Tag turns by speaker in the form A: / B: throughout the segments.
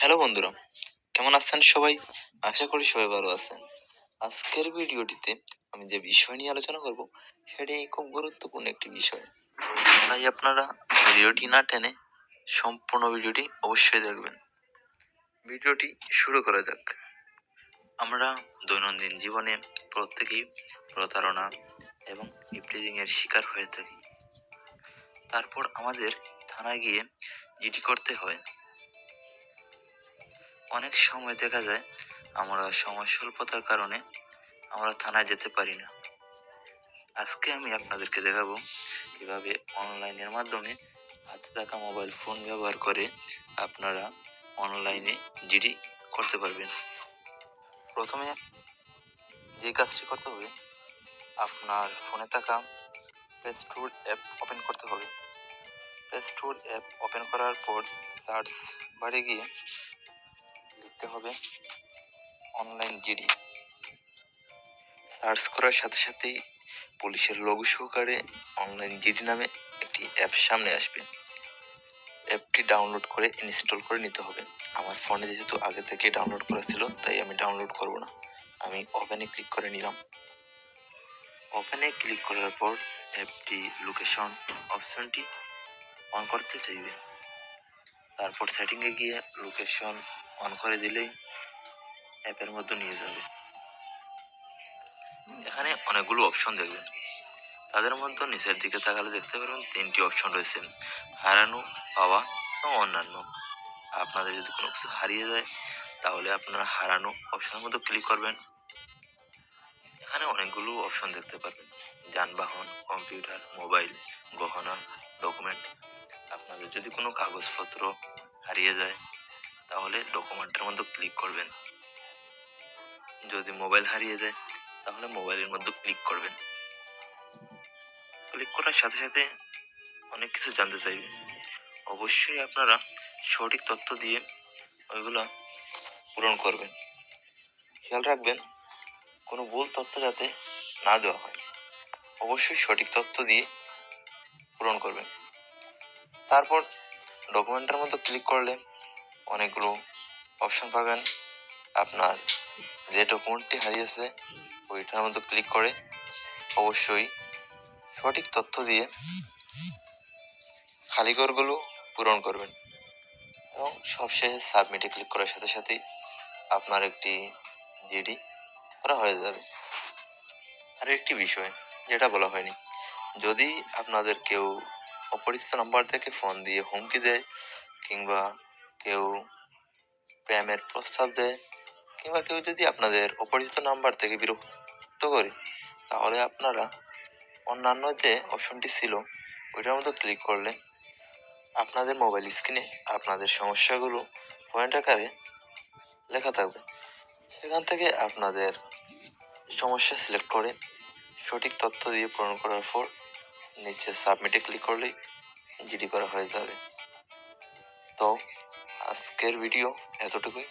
A: Hello বন্ধুরা, কেমন আছেন সবাই? আশা করি সবাই ভালো আছেন। আজকের ভিডিওটিতে আমি যে বিষয় নিয়ে আলোচনা করব সেটি খুব গুরুত্বপূর্ণ একটি বিষয়। তাই আপনারা ভিডিওটি না টেনে সম্পূর্ণ ভিডিওটি অবশ্যই দেখবেন। ভিডিওটি শুরু করা যাক। আমরা দৈনন্দিন জীবনে প্রত্যেকেই প্রতারণা এবং ইপ্রিজিং এর শিকার হয়ে থাকি। তারপর আমাদের থানায় গিয়ে জিডি করতে হয়। অনেক সময় দেখা যায় আমরা সময় স্বল্পতার কারণে আমরা থানায় যেতে পারি না। আজকে আমি আপনাদেরকে দেখাবো কীভাবে অনলাইনের মাধ্যমে হাতে থাকা মোবাইল ফোন ব্যবহার করে আপনারা অনলাইনে জিডি করতে পারবেন। প্রথমে যে কাজটি করতে হবে, আপনার ফোনে থাকা প্লে স্টোর অ্যাপ ওপেন করতে হবে। প্লে স্টোর অ্যাপ ওপেন করার পর সার্চ বারে গিয়ে লিখতে হবে। অনলাইন জিডি সার্চ করার সাথে সাথেই পুলিশের লঘু সহকারে অনলাইন জিডি নামে একটি অ্যাপ সামনে আসবে। অ্যাপটি ডাউনলোড করে ইনস্টল করে নিতে হবে। আমার ফোনে যেহেতু আগে থেকে ডাউনলোড করা ছিল, তাই আমি ডাউনলোড করব না। আমি ওপেনে ক্লিক করে নিলাম। ওপেনে ক্লিক করার পর অ্যাপটি লোকেশন অপশনটি অন করতে চাইবে। তারপর সেটিংয়ে গিয়ে লোকেশন অন করে দিলেই অ্যাপের মধ্যে নিয়ে যাবে। এখানে অনেকগুলো অপশন দেখবেন। তাদের মধ্যে নিচের দিকে তাকালে দেখতে পারবেন তিনটি অপশন রয়েছে। হারানো, পাওয়া এবং অন্যান্য। আপনাদের যদি কোনো কিছু হারিয়ে যায়, তাহলে আপনারা হারানো অপশনের মধ্যে ক্লিক করবেন। এখানে অনেকগুলো অপশন দেখতে পাবেন যানবাহন কম্পিউটার মোবাইল গহনা ডকুমেন্ট আপনাদের যদি কোনো কাগজপত্র হারিয়ে যায় তাহলে ডকুমেন্টের মধ্যে ক্লিক করবেন। যদি মোবাইল হারিয়ে যায়, তাহলে মোবাইলের মধ্যে ক্লিক করবেন। ক্লিক করার সাথে সাথে অনেক কিছু জানতে চাইবে। অবশ্যই আপনারা সঠিক তথ্য দিয়ে ওইগুলো পূরণ করবেন। খেয়াল রাখবেন, কোনো ভুল তথ্য যাতে না দেওয়া হয়। অবশ্যই সঠিক তথ্য দিয়ে পূরণ করবেন। তারপর ডকুমেন্টের মধ্যে ক্লিক করলে অনেকগুলো অপশন পাবেন। আপনার যে ডকুমেন্টটি হারিয়েছে, ওইটার মধ্যে ক্লিক করে অবশ্যই সঠিক তথ্য দিয়ে খালি ঘরগুলো পূরণ করবেন। এবং সবশেষে সাবমিটে ক্লিক করার সাথে সাথেই আপনার একটি জিডি করা হয়ে যাবে। আর একটি বিষয়, যেটা বলা হয়নি। যদি আপনাদের কেউ অপরিচিত নাম্বার থেকে ফোন দিয়ে হুমকি দেয়, কিংবা কেউ প্রেমের প্রস্তাব দেয় কিংবা কেউ যদি আপনাদের অপরিচিত নাম্বার থেকে বিরক্ত করে, তাহলে আপনারা অন্যান্য যে অপশনটি ছিল, ওইটার মতো ক্লিক করলে আপনাদের মোবাইল স্ক্রিনে আপনাদের সমস্যাগুলো পয়েন্ট আকারে লেখা থাকবে। সেখান থেকে আপনাদের সমস্যা সিলেক্ট করে সঠিক তথ্য দিয়ে পূরণ করার পর নিচে সাবমিটে ক্লিক করলেই জিডি করা হয়ে যাবে। তো আজকের ভিডিও এতটুকুই।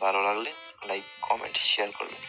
A: ভালো লাগলে লাইক কমেন্ট শেয়ার করবেন।